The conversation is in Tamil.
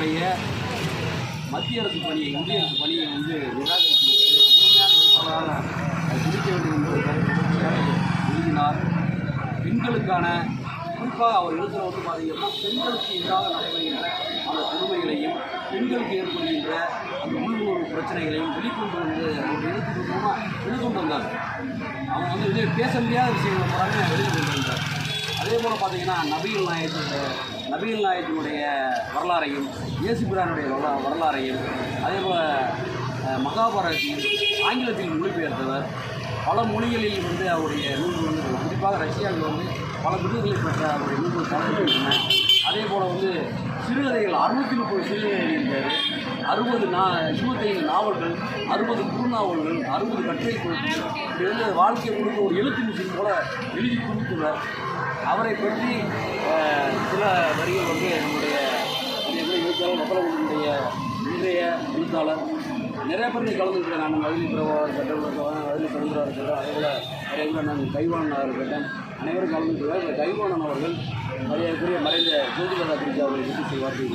அவருடைய மத்திய அரசு பணியை இந்திய அரசு பணியை வந்து நிராகரித்து முழுமையான வேண்டும் எழுதினார் பெண்களுக்கான குறிப்பாக அவர் எழுதுகிற வந்து பார்த்தீங்கன்னா பெண்களுக்கு எதிராக நடைபெறுகின்ற அந்த கொடுமைகளையும் பெண்களுக்கு ஏற்படுகின்ற அந்த உள்ளுணர்வு பிரச்சனைகளையும் வெளிக்கொண்டு வந்து அவர் எழுத்து மூலமாக வெளிக்கொண்டு வந்தார். அவங்க வந்து பேச முடியாத விஷயங்களை பூராமே வெளிக்கொண்டு வந்தார். அதே போல் பார்த்தீங்கன்னா நபிகள் நாயகத்து நபிகள் நாயகத்தினுடைய வரலாறையும் இயேசுபிரானுடைய வரலா வரலாறையும் அதே போல் அஹ், மகாபாரதத்தையும் ஆங்கிலத்தில் மொழிபெயர்த்தவர். பல மொழிகளில் வந்து அவருடைய நூல்கள் வந்து குறிப்பாக ரஷ்யாவில் வந்து பல விருதுகளை பெற்ற அவருடைய நூல்கள் பல அதே போல் வந்து சிறுகதைகள் அறுநூற்றி முப்பது சிறுகதைகள் இருந்தார் அறுபது நா இருபத்தைந்து நாவல்கள் அறுபது குறுநாவல்கள் அறுபது கட்டுரை கொடுத்து இப்படி வாழ்க்கை முழுக்க ஒரு எழுத்து மிஷின் போல எழுதி கொடுத்துள்ளார் அவரை பற்றி சில வரிகள் வந்து நம்முடைய எழுத்தாளர் நபரவனுடைய இன்றைய எழுத்தாளர். நிறைய பேர் கலந்துருக்கிறேன் நான் மதுரை பிரபாவாக இருக்கட்டும் மதுரை சுதந்திரா இருக்கட்டும் அதே போல் அதே போல் நான் கைவாணனாக இருக்கட்டும் அனைவரும் கலந்துருக்கிறார் இந்த கைவாணன் அவர்கள் மரியாதைக்குரிய மறைந்த ஜோதிகதா பிரிஜா அவர்களை பற்றி செய்வார்கள்